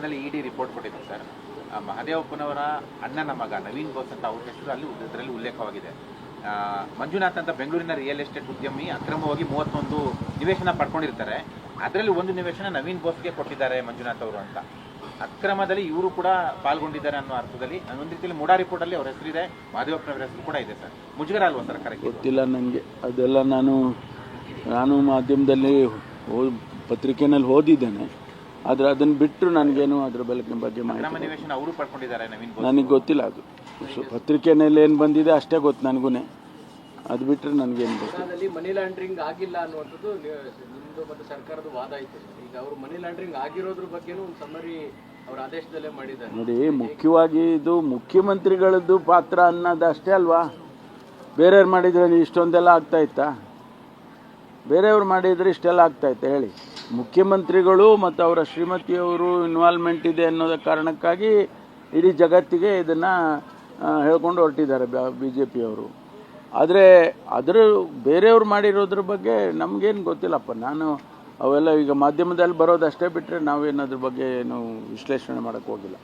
ಕೇಸ್ನಲ್ಲಿ D report ಕೊಟ್ಟಿದೆ sir ಮಹದೇವಪ್ಪನವರ ಅಣ್ಣನ ಮಗ ನವೀನ್ ಬೋಸ್ ಅಂತ ಅವ್ರ ಹೆಸರು ಅಲ್ಲಿ ಇದರಲ್ಲಿ ಉಲ್ಲೇಖವಾಗಿದೆ. ಮಂಜುನಾಥ್ ಅಂತ ಬೆಂಗಳೂರಿನ ರಿಯಲ್ ಎಸ್ಟೇಟ್ ಉದ್ಯಮಿ ಅಕ್ರಮವಾಗಿ ಮೂವತ್ತೊಂದು ನಿವೇಶನ ಪಡ್ಕೊಂಡಿರ್ತಾರೆ. ಅದರಲ್ಲಿ ಒಂದು ನಿವೇಶನ ನವೀನ್ ಬೋಸ್ಗೆ ಕೊಟ್ಟಿದ್ದಾರೆ ಮಂಜುನಾಥ್ ಅವರು ಅಂತ. ಅಕ್ರಮದಲ್ಲಿ ಇವರು ಕೂಡ ಪಾಲ್ಗೊಂಡಿದ್ದಾರೆ ಅನ್ನೋ ಅರ್ಥದಲ್ಲಿ ಒಂದು ರೀತಿಯಲ್ಲಿ ಮೂಡಾ ರಿಪೋರ್ಟ್ ಅಲ್ಲಿ ಅವ್ರ ಹೆಸರಿದೆ ಮಹದೇವಪ್ಪನವರ ಹೆಸರು ಕೂಡ ಇದೆ ಸರ್ ಮುಜುಗರ ಅಲ್ವಾ ಸರ್ ಕರೆಕ್ಟ್ ಗೊತ್ತಿಲ್ಲ ನನಗೆ ಅದೆಲ್ಲ ನಾನು ನಾನು ಮಾಧ್ಯಮದಲ್ಲಿ ಓ ಪತ್ರಿಕೆನಲ್ಲಿ ಓದಿದ್ದೇನೆ. ಆದರೆ ಅದನ್ನ ಬಿಟ್ಟು ನನಗೇನು ಅದ್ರ ಬೆಳಕಿನ ಬಗ್ಗೆ ಮಾಹಿತಿ ನನಗೆ ಗೊತ್ತಿಲ್ಲ ಅದು. ಪತ್ರಿಕೆನಲ್ಲಿ ಪತ್ರಿಕೆಯಲ್ಲಿ ಏನು ಬಂದಿದೆ ಅಷ್ಟೇ ಗೊತ್ತು ನನಗೂ ಅದು ಬಿಟ್ಟರೆ ನನಗೇನು ಗೊತ್ತಿಲ್ಲ ಸರ್ಕಾರದಲ್ಲಿ ಮನಿ ಲಾಂಡ್ರಿಂಗ್ ಆಗಿಲ್ಲ ಅನ್ನುವಂಥದ್ದು ನಿಮ್ಮದು ಮತ್ತು ಸರ್ಕಾರದ ವಾದ ಇತ್ತು ಈಗ ಅವರು ಮನಿ ಲಾಂಡ್ರಿಂಗ್ ಆಗಿರೋದ್ರ ಬಗ್ಗೆನೂ ಒಂದು ಸಮ್ಮರಿ ಅವರ ಆದೇಶದಲ್ಲೇ ಮಾಡಿದ್ದಾರೆ. ನೋಡಿ ಮುಖ್ಯವಾಗಿ ಇದು ಮುಖ್ಯಮಂತ್ರಿಗಳದ್ದು ಪಾತ್ರ ಅನ್ನೋದು ಅಷ್ಟೇ ಅಲ್ವಾ? ಬೇರೆಯವ್ರು ಮಾಡಿದ್ರೆ ಇಷ್ಟೊಂದೆಲ್ಲ ಆಗ್ತಾ ಇತ್ತಾ? ಬೇರೆಯವ್ರು ಮಾಡಿದರೆ ಇಷ್ಟೆಲ್ಲ ಆಗ್ತಾ ಇತ್ತಾ, ಹೇಳಿ. ಮುಖ್ಯಮಂತ್ರಿಗಳು ಮತ್ತು ಅವರ ಶ್ರೀಮತಿಯವರು ಇನ್ವಾಲ್ವ್ಮೆಂಟ್ ಇದೆ ಅನ್ನೋದ ಕಾರಣಕ್ಕಾಗಿ ಇಡೀ ಜಗತ್ತಿಗೆ ಇದನ್ನು ಹೇಳ್ಕೊಂಡು ಹೊರಟಿದ್ದಾರೆ ಬಿ ಜೆ ಪಿಯವರು ಆದರೆ ಅದರ ಬೇರೆಯವ್ರು ಮಾಡಿರೋದ್ರ ಬಗ್ಗೆ ನಮಗೇನು ಗೊತ್ತಿಲ್ಲಪ್ಪ. ನಾನು ಅವೆಲ್ಲ ಈಗ ಮಾಧ್ಯಮದಲ್ಲಿ ಬರೋದಷ್ಟೇ ಬಿಟ್ಟರೆ ನಾವೇನು ಅದ್ರ ಬಗ್ಗೆ ಏನು ವಿಶ್ಲೇಷಣೆ ಮಾಡೋಕ್ಕೆ ಹೋಗಿಲ್ಲ.